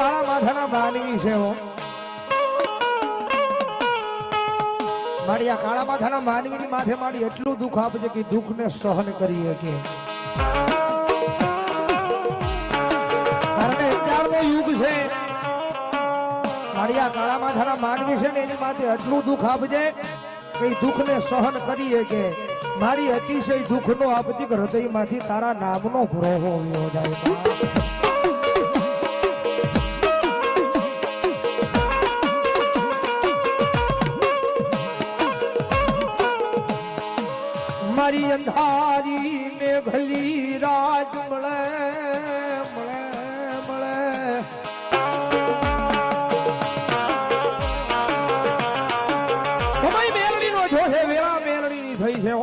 કાળા માથાના માનવી છે મારી આ કાળા માથાના માનવીની માથે મારી એટલું દુઃખ આપજે કે દુઃખને સહન કરી શકે કારણ કે યુગ છે. મારી આ કાળા માથાના માનવી છે ને એની માથે એટલું દુઃખ આપજે કે દુઃખને સહન કરી શકે મારી અતિશય દુઃખનો આપતી હૃદયમાંથી તારા નામનો ભ્રોહો વ્યો જાય. મારી અંધારી, મેઘલી રાજ મળે મળે મળે. સમય મેલડી નો જો છે વેળા મેલડી ની થઈ છે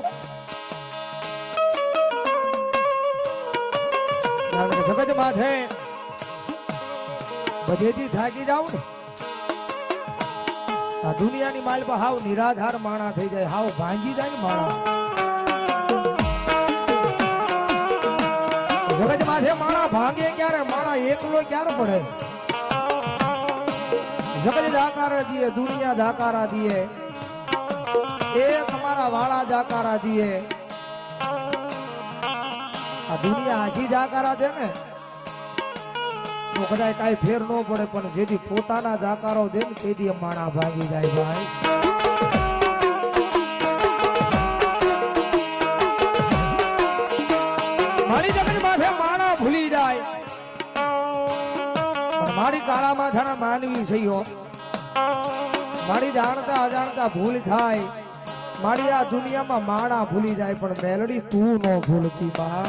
જગત માથે બધેથી થાકી જાવ ને, આ દુનિયાની માલ પર હાવ નિરાધાર માણા થઈ જાય, હાવ ભાંગી જાય ને માણા. જગત માળા ભાંગે ક્યારે? માણા એકલો ક્યારે પડે? જગત જાકારા દીએ દુનિયા જાકારા દીએ એ તમારા વાળા જાકારા દીએ આ દુનિયા હાજી જાકારા દે ને? તો કદાચ કાંઈ ફેર ન પડે, પણ જેથી પોતાના જાકારો દે ને તેથી માણા ભાંગી જાય ભાઈ. કાળા માનવી છે મારી જાણતા અજાણતા ભૂલ થાય. મારી આ દુનિયામાં માણા ભૂલી જાય, પણ મેલડી તું ન ભૂલતી બા.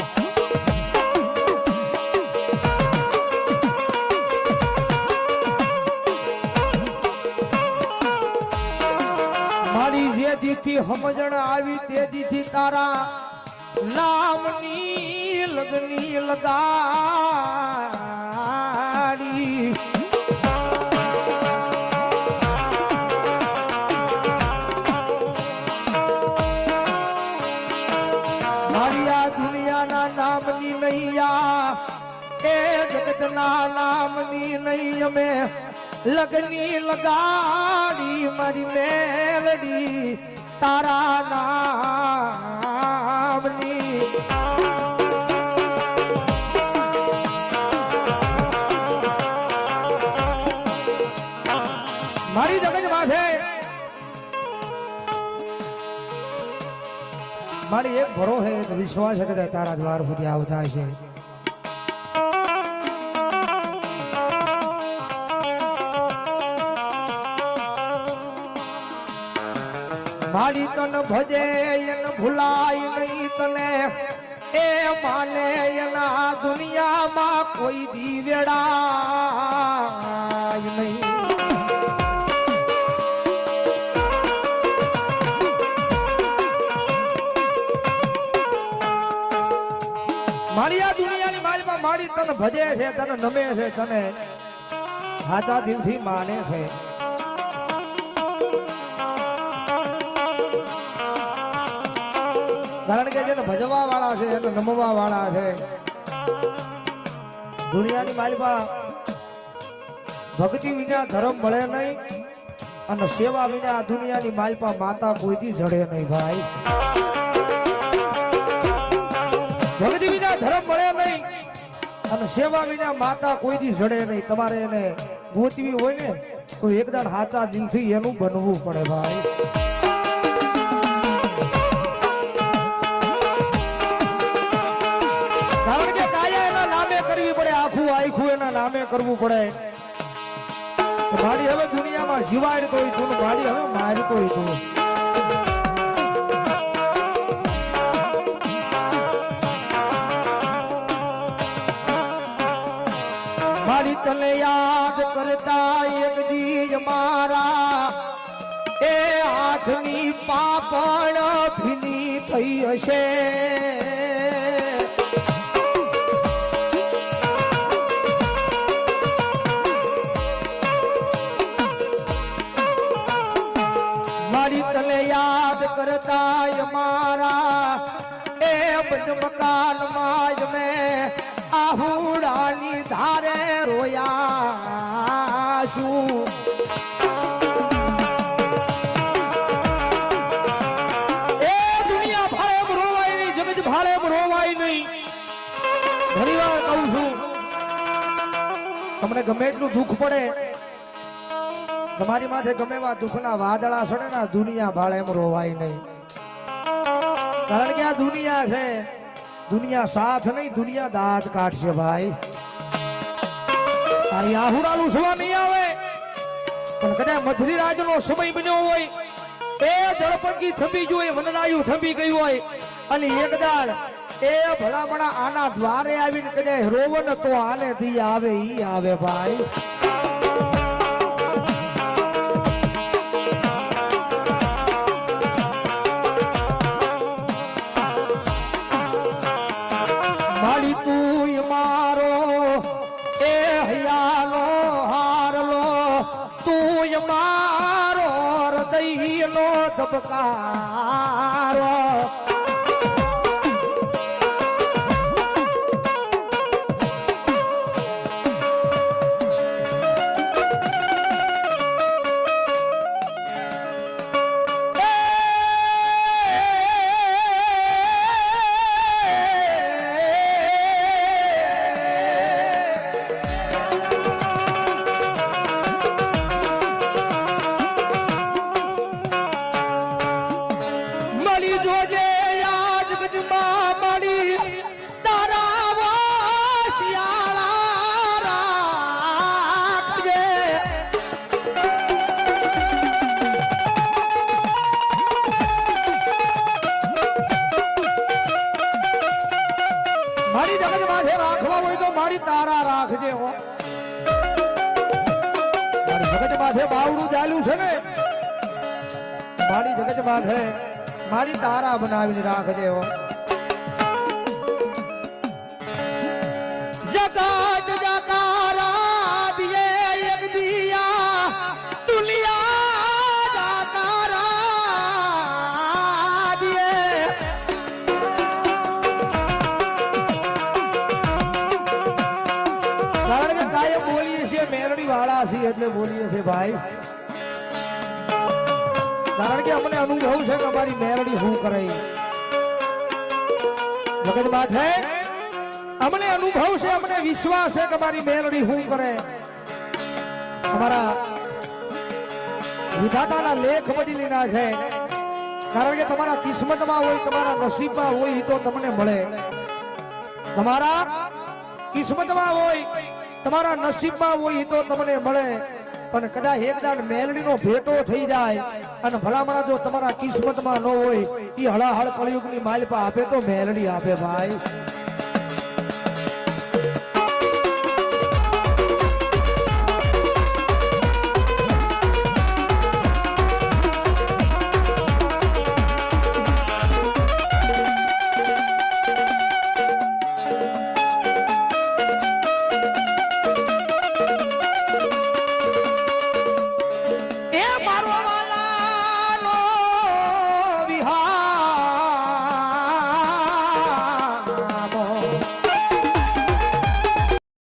મારી જે દીથી સમજણ આવી તે દીથી તારા નામની લગની લગાડી નામની નૈયા. એ જગતના નામની નહીં અમે લગની લગાડી મારી મેલડી તારા નામની. મારી એક ભરો એક વિશ્વાસ છે કે તારા દ્વાર સુધી આવતા છે મારી તન ભજે એન ભૂલાય નહીં તને. એ માને એના દુનિયામાં કોઈ દીવેડા. ભજે છે, તને નમે છે, તને સાચા દિલથી માને છે. કારણ કે જેને ભજવા વાળા છે, એને નમવા વાળા છે. દુનિયાની માલિકા ભક્તિ વિના ધર્મ મળે નહીં અને સેવા વિના આ દુનિયાની માલપા માતા કોઈથી જડે નહીં ભાઈ. ભક્તિ વિના ધર્મ અને સેવા વિના માતા કોઈથી જડે નહીં. તમારે એને ગોતવી હોય ને, તો એકદમ સાચા દિલથી એનું બનવું પડે ભાઈ. કારણ કે કાયા એના નામે કરવી પડે, આખું આખું એના નામે કરવું પડે. ભાડી હવે દુનિયામાં જીવાડ તો, તું મારી હવે મારી હોય તું. તને યાદ કરતા એક દીજ મારા. એ હાથની પાપણ ભીની થઈ હશે. મારી તને યાદ કરતા મારા. એ મકાનમાં મેં આહુડાની ધારે રોયા શું એ દુનિયા ભાળે રોવાય નહીં, જગત ભાળે રોવાય નહીં. ઘણી વાર કહું છું, તમને ગમે એટલું દુઃખ પડે, તમારી માથે ગમે એવા દુઃખના વાદળા સડે ને દુનિયા ભાળે એમ રોવાય નહીં. કારણ કે આ દુનિયા છે દુનિયા સાથ નહીં, દુનિયા દાંત કાઢશે ભાઈ. આ આહુડાલું સુવા નહીં આવે. પણ કદાચ મધરી રાજનો સમય બન્યો હોય, એ જળપંકી થંભી જોઈ વનરાયું થંભી ગયું હોય, અને એકદાળ એ ભલામણા આના દ્વારે આવીને કદાચ રોવન તો આને દી આવે, ઈ આવે ભાઈ. મારો હૃદયનો ધબકારો. રાખજે હો. મારી જગત માથે બાવડું ચાલ્યું છે ને? મારી જગત માથે મારી તારા બનાવીને રાખજે હો. જગત એટલે બોલીએ છીએ ભાઈ. કારણ કે અમને અનુભવ છે કે અમારી મેરડી શું કરે જગત બાત હે? અમને અનુભવ છે, અમને વિશ્વાસ છે કે અમારી મેરડી શું કરે. અમારા વિધાતાના લેખ બદલી નાખે. કારણ કે તમારા કિસ્મતમાં હોય, તમારા નસીબમાં હોય એ તો તમને મળે. તમારા કિસ્મતમાં હોય તમારા નસીબમાં હોય તો તમને મળે. પણ કદાચ એક દાડ મેલડીનો ભેટો થઈ જાય અને ભલામણા જો તમારા કિસ્મતમાં ન હોય એ હળાહળ કળિયુગની માલપા આપે તો મેલડી આપે ભાઈ.